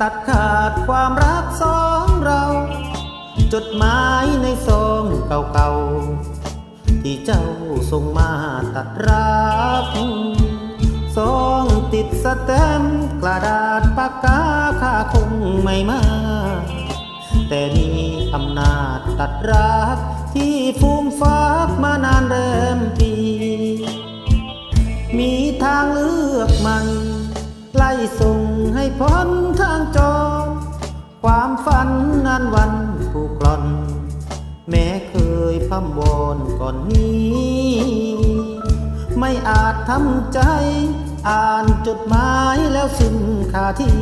ตัดขาดความรักสองเรา จดหมายในซองเก่าๆ ที่เจ้าส่งมาตัดรักซองติดสแตมป์กระดาษปากกาค่าคงไม่มา แต่มีอำนาจตัดรักที่ฟูมฟากมานานแรมปี มีทางเลือกใหม่ ไล่ส่งให้พ้นทางจรความฝันนานวันผูกกลอน แม้เคยพำวอนก่อนนี้ ไม่อาจทำใจ อ่านจดหมายแล้วสิ้นคาที่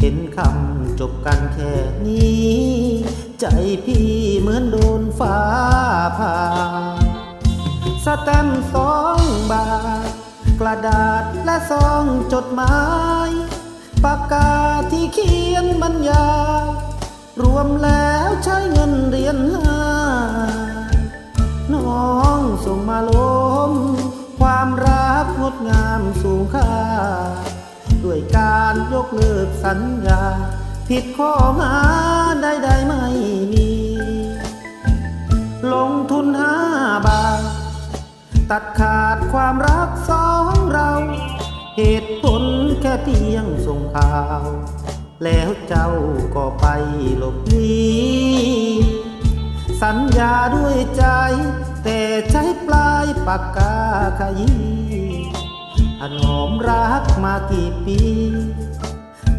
เห็นคำจบกันแค่นี้ ใจพี่เหมือนโดนฟ้าผ่าสแตมสองบาท กระดาษและซองจดหมาย ปากกาที่เขียนบรรยาย รวมแล้วใช้เงินเรียนห้าน้องส่งมาลมความรักงดงามสูงค่า ด้วยการยกเลิกสัญญา ผิดข้อหาใดๆไม่มี ลงทุนห้าบาท ตัดขา ค่เพียงส่งข่าว แล้วเจ้าก็ไปหลบหนีสัญญาด้วยใจ แต่ใช้ปลายปากกาขยี้ถนอมรักมากี่ปี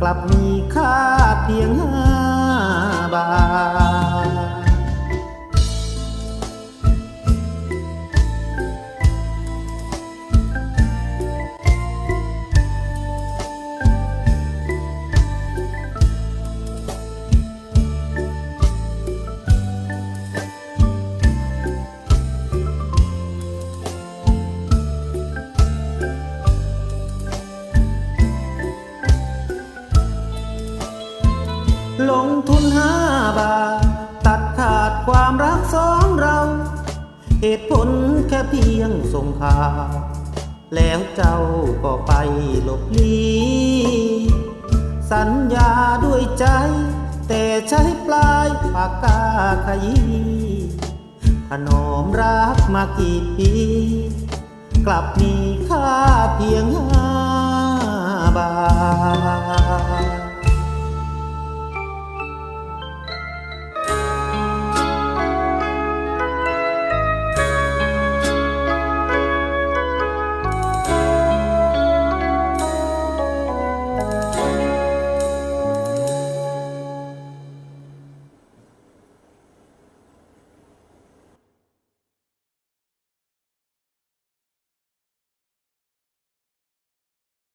กลับมีค่าเพียง ขาดความรักสองเรา เหตุผลแค่เพียงส่งข่าว แล้วเจ้าก็ไปหลบหลีสัญญาด้วยใจ แต่ใช้ปลายปากกาขยี้ถนอมรักมากี่ปี กลับมีค่าเพียงห้าบาท